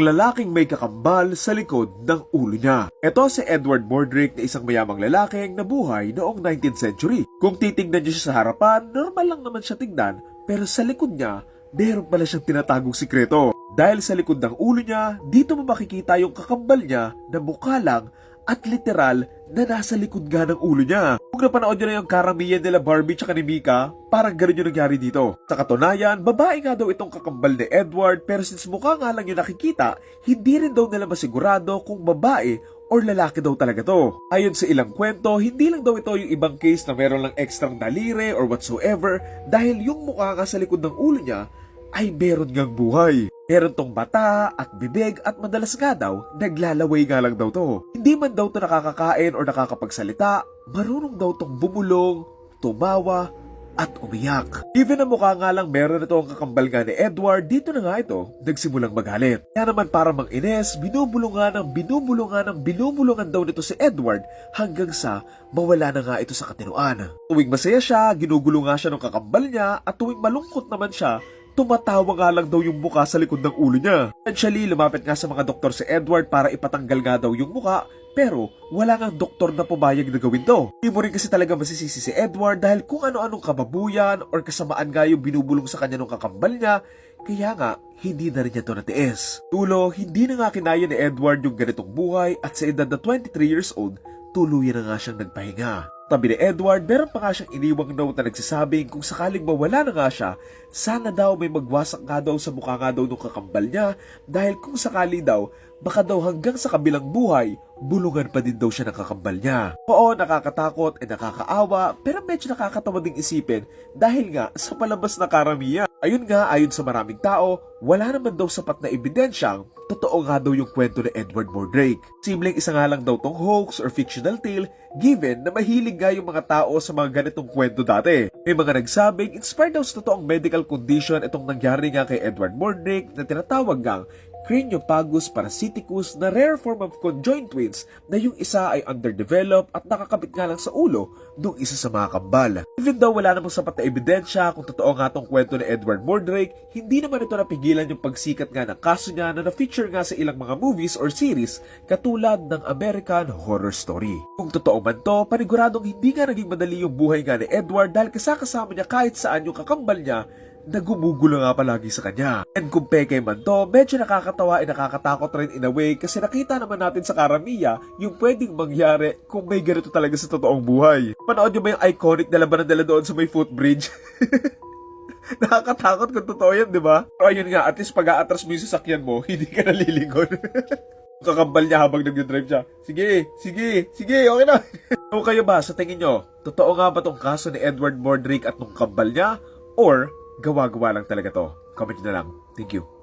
Ang lalaking may kakambal sa likod ng ulo niya. Ito si Edward Mordrick na isang mayamang lalaking nabuhay noong 19th century. Kung titingnan niyo siya sa harapan, normal lang naman siya tingnan, pero sa likod niya, meron pala siyang tinatagong sikreto. Dahil sa likod ng ulo niya, dito mo makikita yung kakambal niya na mukha lang at literal na nasa likod nga ng ulo niya. Kung napanood nyo na yung karamihan nila Barbie tsaka ni Mika, parang ganun yung nangyari dito. Sa katunayan, babae nga daw itong kakambal ni Edward pero since mukha nga lang yung nakikita, hindi rin daw nila masigurado kung babae or lalaki daw talaga to. Ayon sa ilang kwento, hindi lang daw ito yung ibang case na meron lang ekstrang daliri or whatsoever dahil yung mukha nga sa likod ng ulo niya ay meron ngang buhay. Meron tong bata at bibig at madalas nga daw, naglalaway nga lang daw to. Hindi man daw to nakakakain or nakakapagsalita, marunong daw tong bumulong, tumawa, at umiyak. Even na mukha nga lang meron na ang kakambal nga ni Edward, dito na nga ito, nagsimulang magalit. Kaya naman para mang ines, binubulungan ng binubulungan ng binubulungan daw nito si Edward hanggang sa mawala na nga ito sa katinuan. Tuwing masaya siya, ginugulo nga siya ng kakambal niya at tuwing malungkot naman siya, tumatawa nga lang daw yung muka sa likod ng ulo niya. Eventually, lumapit nga sa mga doktor si Edward para ipatanggal nga daw yung muka, pero wala nga doktor na pumayag na gawin to. Hindi mo rin kasi talaga masisisi si Edward dahil kung ano-anong kababuyan or kasamaan nga yung binubulong sa kanya ng kakambal niya, kaya nga, hindi na rin niya to natiis. Tulo, hindi na nga kinaya ni Edward yung ganitong buhay at sa edad na 23 years old, tuluyan na nga siyang nagpahinga. Tabi ni Edward, meron pa nga siyang iniwang note na nagsasabing kung sakaling mawala na nga siya, sana daw may magwasak nga daw sa mukha nga daw nung kakambal niya dahil kung sakali daw, baka daw hanggang sa kabilang buhay, bulungan pa din daw siya ng kakambal niya. Oo, nakakatakot at nakakaawa, pero medyo nakakatawa ding isipin dahil nga sa palabas na karamihan. Ayun nga, ayon sa maraming tao, wala naman daw sapat na ebidensyang totoo nga daw yung kwento ni Edward Mordrake. Simpleng isa nga lang daw tong hoax or fictional tale given na mahilig nga yung mga tao sa mga ganitong kwento dati. May mga nagsabing inspired daw sa totoong medical condition itong nangyari nga kay Edward Mordrake na tinatawag ngang Craniopagus parasiticus na rare form of conjoined twins na yung isa ay underdeveloped at nakakabit nga lang sa ulo nung isa sa mga kambal. Even though wala namang sapat na ebidensya kung totoo nga tong kwento ni Edward Mordrake, hindi naman ito napigilan yung pagsikat nga ng kaso niya na na-feature nga sa ilang mga movies or series katulad ng American Horror Story. Kung totoo man to, paniguradong hindi nga naging madali yung buhay nga ni Edward dahil kasakasama niya kahit saan yung kakambal niya na gumugulo nga palagi sa kanya. And kung peke man to, medyo nakakatawa at nakakatakot rin in a way kasi nakita naman natin sa karamiya yung pwedeng mangyari kung may ganito talaga sa totoong buhay. Panood nyo ba yung iconic na labanan nila doon sa may footbridge? Nakakatakot kung totoo yan, di ba? Pero ayun nga, at least pag-aatras mo yung sasakyan mo, hindi ka nalilingon. Kakambal niya habang nag-drive siya. Sige, sige, sige, okay na. Ano kayo ba, sa tingin nyo, totoo nga ba tong kaso ni Edward Mordrake at nung kambal niya? Or, gawa-gawa lang talaga to? Comment nyo na lang. Thank you.